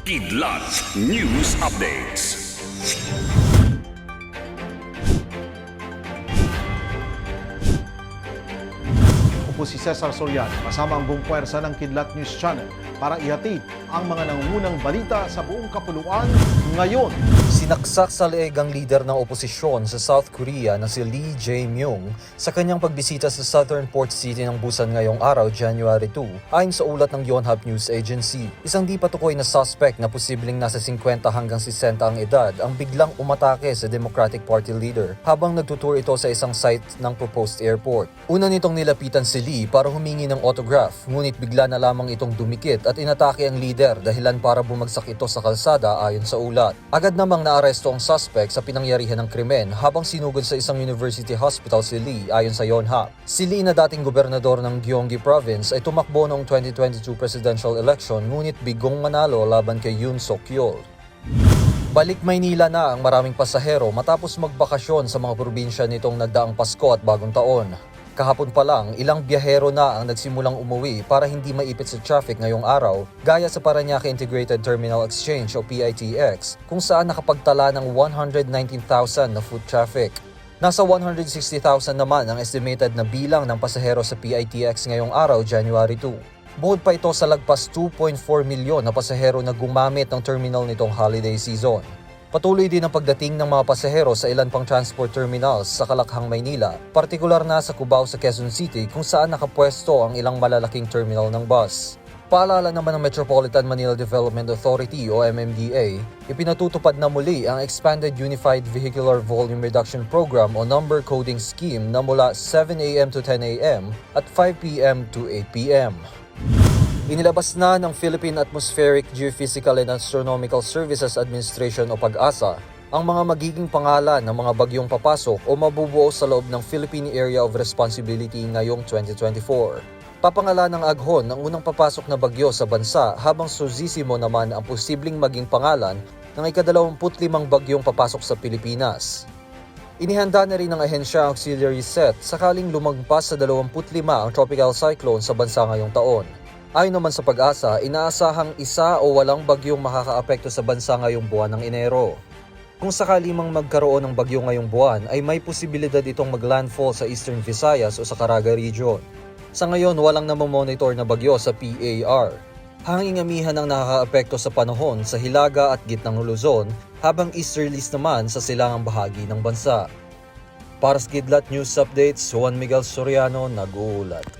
Kidlat News Updates. Ako po si Cesar Soriano, kasama ang buong puwersa ng Kidlat News Channel para ihatid ang mga nangungunang balita sa buong kapuluan ngayon. Sinaksak sa leeg ang leader ng oposisyon sa South Korea na si Lee Jae-myung sa kanyang pagbisita sa Southern Port City ng Busan ngayong araw, January 2, ayon sa ulat ng Yonhap News Agency. Isang di patukoy na suspect na posibleng nasa 50 hanggang 60 ang edad ang biglang umatake sa Democratic Party leader habang nagtutour ito sa isang site ng proposed airport. Una nitong nilapitan si Lee para humingi ng autograph, ngunit bigla na lamang itong dumikit at inatake ang leader dahilan para bumagsak ito sa kalsada ayon sa ulat. Agad namang naaresto ang suspect sa pinangyarihan ng krimen habang sinugod sa isang university hospital si Lee ayon sa Yonhap. Si Lee na dating gobernador ng Gyeonggi Province ay tumakbo noong 2022 presidential election ngunit bigong manalo laban kay Yoon Suk Yeol. Balik Maynila na ang maraming pasahero matapos magbakasyon sa mga probinsya nitong nagdaang Pasko at Bagong Taon. Kahapon pa lang, ilang biyahero na ang nagsimulang umuwi para hindi maipit sa traffic ngayong araw, gaya sa Paranaque Integrated Terminal Exchange o PITX, kung saan nakapagtala ng 119,000 na foot traffic. Nasa 160,000 naman ang estimated na bilang ng pasahero sa PITX ngayong araw, January 2. Bukod pa ito sa lagpas 2.4 milyon na pasahero na gumamit ng terminal nitong holiday season. Patuloy din ang pagdating ng mga pasahero sa ilan pang transport terminals sa Kalakhang, Maynila, partikular na sa Cubao sa Quezon City kung saan nakapwesto ang ilang malalaking terminal ng bus. Paalala naman ng Metropolitan Manila Development Authority o MMDA, ipinatutupad na muli ang Expanded Unified Vehicular Volume Reduction Program o Number Coding Scheme na mula 7 a.m. to 10 a.m. at 5 p.m. to 8 p.m. Inilabas na ng Philippine Atmospheric Geophysical and Astronomical Services Administration o PAGASA ang mga magiging pangalan ng mga bagyong papasok o mabubuo sa loob ng Philippine Area of Responsibility ngayong 2024. Papangalan ng aghon ng unang papasok na bagyo sa bansa habang susisimo naman ang posibleng maging pangalan ng ikadalawamput-limang bagyong papasok sa Pilipinas. Inihanda na rin ng ahensya auxiliary set sakaling lumagpas sa 25 ang tropical cyclone sa bansa ngayong taon. Ayon naman sa pag-asa, inaasahang isa o walang bagyong makakaapekto sa bansa ngayong buwan ng Enero. Kung sakali mang magkaroon ng bagyo ngayong buwan, ay may posibilidad itong maglandfall sa Eastern Visayas o sa Caraga region. Sa ngayon, walang namamonitor na bagyo sa PAR. Hanging amihan ang nakakaapekto sa panahon sa Hilaga at gitnang Luzon, habang easterlies naman sa silangang bahagi ng bansa. Para sa Kidlat News Updates, Juan Miguel Soriano, nag-uulat.